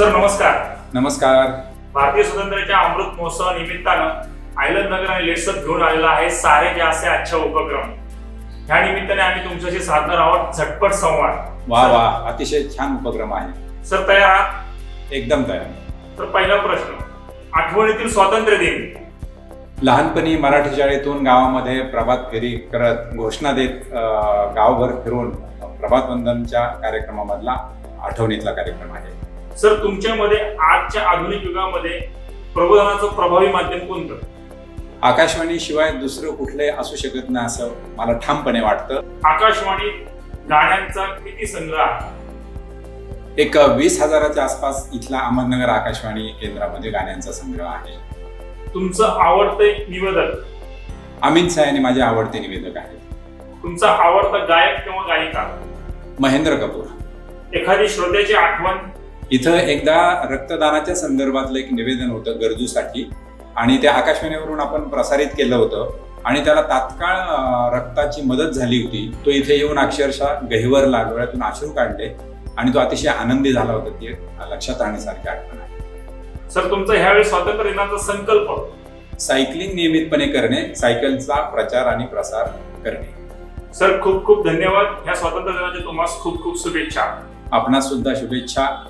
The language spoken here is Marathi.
सर नमस्कार. नमस्कार. भारतीय स्वातंत्र्याच्या अमृत महोत्सवा निमित्तानं आयलन नगर आणि लेट्सअप घेऊन आलेला आहे सारे जे असे आजच्या उपक्रम. ह्या निमित्ताने आम्ही तुमच्याशी साधणार आहोत झटपट संवाद. वा वा अतिशय छान उपक्रम आहे. सर तयार आहात? एकदम तयार. तर पहिला प्रश्न. आठवणीतील स्वातंत्र्य दिन. लहानपणी मराठी शाळेतून गावामध्ये प्रभात फेरी करत घोषणा देत अं, गावभर फिरून प्रभात वंदनच्या कार्यक्रमामधला आठवणीतला कार्यक्रम आहे. सर तुमच्यामध्ये आजच्या आधुनिक युगामध्ये प्रबोधनाचं प्रभावी माध्यम कोणतं आकाशवाणी शिवाय दुसरं कुठले असू शकत नाही असं मला ठामपणे वाटतं. आकाशवाणी गाण्यांचा किती संग्रह आहे? एक वीस हजाराच्या आसपास इथला अहमदनगर आकाशवाणी केंद्रामध्ये गाण्यांचा संग्रह आहे. तुमचं आवडते निवेदक? अमित सायनी माझे आवडते निवेदक आहेत. तुमचा आवडता गायक किंवा गायिका? महेंद्र कपूर. एखादी श्रोत्याची आठवण? इथं एकदा रक्तदानाच्या संदर्भातलं एक निवेदन होतं गरजूसाठी. आणि ते आकाशवाणीवरून आपण प्रसारित केलं होतं. आणि त्याला तात्काळ रक्ताची मदत झाली होती. तो इथे येऊन अक्षरशः गहिवरला डोळ्यातून अश्रू काढले. आणि तो अतिशय आनंदी झाला होता. ती लक्षात राहण्यासारखी आठवण आहे. सर तुमचा ह्यावेळी स्वातंत्र्य दिनाचा संकल्प? सायकलिंग नियमितपणे करणे सायकलचा प्रचार आणि प्रसार करणे. सर खूप खूप धन्यवाद. ह्या स्वातंत्र्य दिनाच्या तुम्हाला खूप खूप शुभेच्छा. आपणास सुद्धा शुभेच्छा.